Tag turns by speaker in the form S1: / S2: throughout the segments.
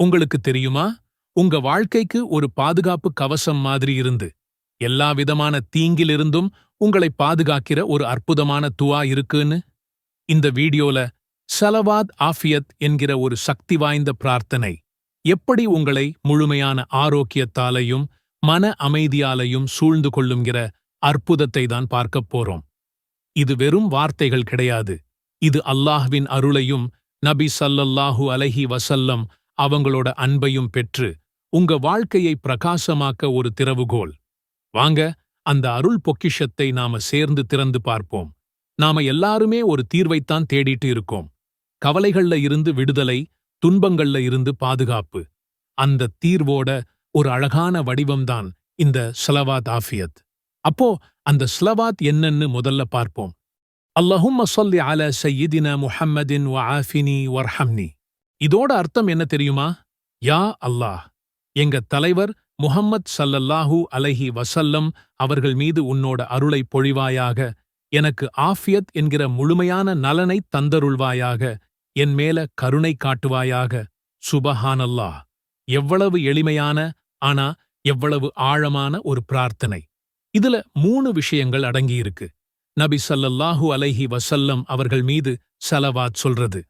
S1: உங்களுக்கு தெரியுமா? உங்க வாழ்க்கைக்கு ஒரு பாதுகாப்பு கவசம் மாதிரி இருந்து எல்லா விதமான தீங்கிலிருந்தும் உங்களை பாதுகாக்கிற ஒரு அற்புதமான துவா இருக்குன்னு? இந்த வீடியோல சலவாத் ஆஃபியத் என்கிற ஒரு சக்தி வாய்ந்த பிரார்த்தனை எப்படி உங்களை முழுமையான ஆரோக்கியத்தாலையும் மன அமைதியாலையும் சூழ்ந்து கொள்ளுங்கிற அற்புதத்தை தான் பார்க்கப் போறோம். இது வெறும் வார்த்தைகள் கிடையாது. இது அல்லாஹ்வின் அருளையும் நபி சல்லல்லாஹு அலஹி வசல்லம் அவங்களோட அன்பையும் பெற்று உங்க வாழ்க்கையை பிரகாசமாக்க ஒரு திறவுகோல். வாங்க அந்த அருள் பொக்கிஷத்தை நாம சேர்ந்து திறந்து பார்ப்போம். நாம எல்லாருமே ஒரு தீர்வைத்தான் தேடிட்டு இருக்கோம். கவலைகள்ல இருந்து விடுதலை துன்பங்கள்ல இருந்து பாதுகாப்பு. அந்த தீர்வோட ஒரு அழகான வடிவம்தான் இந்த ஸ்லவாத் ஆஃபியத். அப்போ அந்த ஸ்லவாத் என்னன்னு முதல்ல பார்ப்போம். அல்லாஹும்ம சொல்லி அல சையீதின முஹம்மதின் வ ஆஃபினி வர்ஹம்னி. இதோட அர்த்தம் என்ன தெரியுமா? யா அல்லாஹ் எங்க தலைவர் முஹம்மத் சல்லல்லாஹூ அலைஹி வசல்லம் அவர்கள் மீது உன்னோட அருளை பொழிவாயாக எனக்கு ஆஃபியத் என்கிற முழுமையான நலனை தந்தருள்வாயாக என் மேல கருணை காட்டுவாயாக. சுபஹானல்லாஹ் எவ்வளவு எளிமையான ஆனா எவ்வளவு ஆழமான ஒரு பிரார்த்தனை. இதுல மூணு விஷயங்கள் அடங்கியிருக்கு. நபி சல்லல்லாஹூ அலைஹி வசல்லம் அவர்கள் மீது சலவாத் சொல்றது.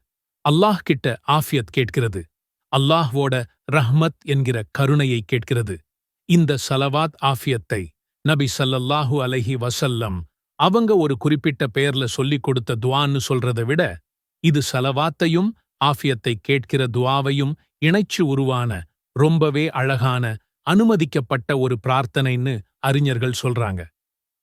S1: அல்லாஹ் கிட்ட ஆஃபியத் கேட்கிறது. அல்லாஹ்வோட ரஹ்மத் என்கிற கருணையை கேட்கிறது. இந்த சலவாத் ஆஃபியத்தை நபி சல்லல்லாஹு அலைஹி வசல்லம் அவங்க ஒரு குறிப்பிட்ட பெயர்ல சொல்லிக் கொடுத்த துவான்னு சொல்றதை விட இது சலவாத்தையும் ஆஃபியத்தை கேட்கிற துவாவையும் இணைச்சு உருவான ரொம்பவே அழகான அனுமதிக்கப்பட்ட ஒரு பிரார்த்தனைன்னு அறிஞர்கள் சொல்றாங்க.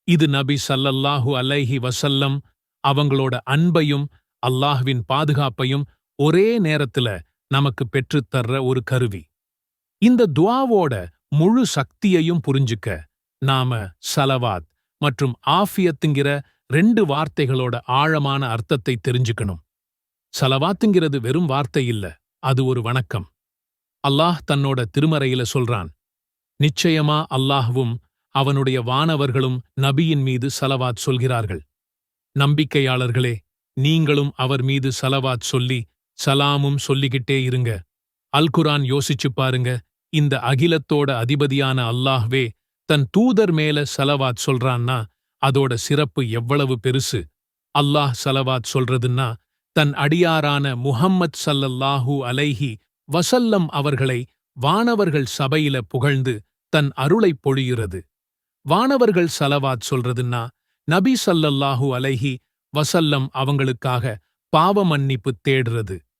S1: இது நபி சல்லல்லாஹு அலைஹி வசல்லம் அவங்களோட அன்பையும் அல்லாஹ்வின் பாதுகாப்பையும் ஒரே நேரத்துல நமக்கு பெற்றுத்தர்ற ஒரு கருவி. இந்த துவாவோட முழு சக்தியையும் புரிஞ்சுக்க நாம சலவாத் மற்றும் ஆஃபியத்துங்கிற ரெண்டு வார்த்தைகளோட ஆழமான அர்த்தத்தை தெரிஞ்சுக்கணும். சலவாத்துங்கிறது வெறும் வார்த்தை இல்ல அது ஒரு வணக்கம். அல்லாஹ் தன்னோட திருமறையில சொல்றான் நிச்சயமா அல்லாஹ்வும் அவனுடைய வானவர்களும் நபியின் மீது சலவாத் சொல்கிறார்கள். நம்பிக்கையாளர்களே நீங்களும் அவர் மீது சலவாத் சொல்லி சலாமும் சொல்லிக்கிட்டே இருங்க. அல்குரான் யோசிச்சுப் பாருங்க. இந்த அகிலத்தோட அதிபதியான அல்லாஹ்வே தன் தூதர் மேல சலவாத் சொல்றான்னா அதோட சிறப்பு எவ்வளவு பெருசு. அல்லாஹ் சலவாத் சொல்றதுன்னா தன் அடியாரான முஹம்மத் சல்லல்லாஹூ அலைஹி வசல்லம் அவர்களை வானவர்கள் சபையில புகழ்ந்து தன் அருளைப் பொழியுறது. வானவர்கள் சலவாத் சொல்றதுன்னா நபி சல்லல்லாஹூ அலைஹி வசல்லம் அவங்களுக்காக பாவ மன்னிப்பு தேடுறது.